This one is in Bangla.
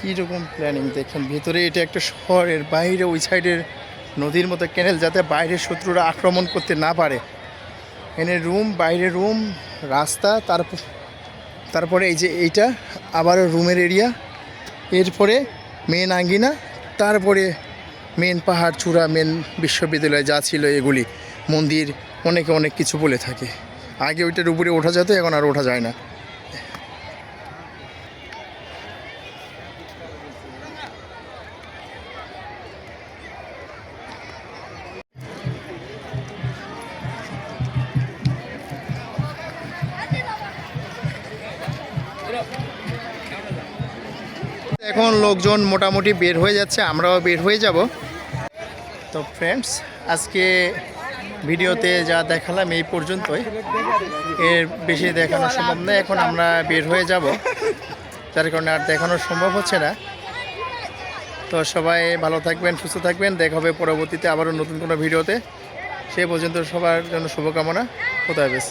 কীরকম প্ল্যানিং দেখেন, ভিতরে এটা একটা শহরের, বাইরে ওই সাইডের নদীর মতো ক্যানেল যাতে বাইরের শত্রুরা আক্রমণ করতে না পারে। এনে রুম বাইরে রুম রাস্তা, তারপর, তারপরে এই যে এইটা, আবারও রুমের এরিয়া এরপরে মেন আঙ্গিনা, তারপরে মেন পাহাড়, চূড়া মেন বিশ্ববিদ্যালয় যা ছিল এগুলি। মন্দির, অনেকে অনেক কিছু বলে থাকে। আগে ওইটার উপরে ওঠা যেত, এখন আর ওঠা যায় না। এখন লোকজন মোটামুটি বের হয়ে যাচ্ছে, আমরাও বের হয়ে যাব। তো ফ্রেন্ডস আজকে ভিডিওতে যা দেখালাম এই পর্যন্তই। এর বেশি দেখানো সম্ভব নয়, এখন আমরা বের হয়ে যাব। যার কারণে আর দেখানো সম্ভব হচ্ছে না। তো সবাই ভালো থাকবেন, সুস্থ থাকবেন। দেখা হবে পরবর্তীতে আবারও নতুন কোনো ভিডিওতে। সে পর্যন্ত সবার জন্য শুভকামনা। কোথায় বেশ